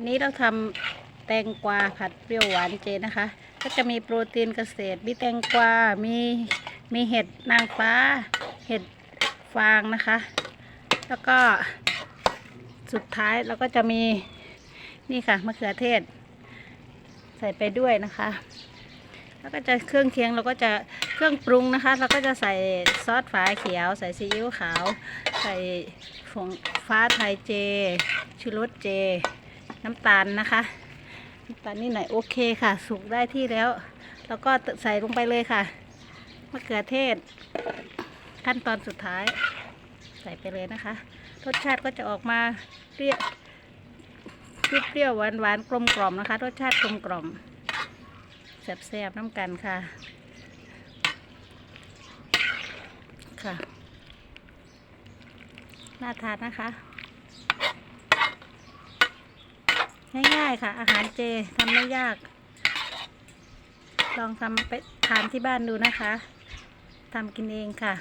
อันนี้เราทำแตงกวาผัดเปรี้ยวหวานเจนะคะ ก็จะมีโปรตีนเกษตร มีแตงกวา มีมีเห็ดนางฟ้า เห็ดฟางนะคะ แล้วก็สุดท้ายเราก็จะมีนี่ค่ะมะเขือเทศ ใส่ไปด้วยนะคะ แล้วก็จะเครื่องเคียงเราก็จะเครื่องปรุงนะคะ เราก็จะใส่ซอสฝาเขียว ใส่ซีอิ๊วขาว ใส่ผงฟ้าไทยเจ ชูรสเจ น้ำตาลนะคะน้ำตาลนี่หน่อยโอเคค่ะ สุกได้ที่แล้ว แล้วก็ใส่ลงไปเลยค่ะมะเขือเทศ ขั้นตอนสุดท้าย ใส่ไปเลยนะคะ รสชาติก็จะออกมาเปรี้ยวเปรี้ยวหวานหวานกลมกล่อมนะคะ รสชาติกลมกล่อมแซ่บๆน้ำกันค่ะ ค่ะน่าทานนะคะ ง่ายๆค่ะ อาหารเจทำไม่ยาก ลองทำไปทานที่บ้านดูนะคะทำกินเองค่ะ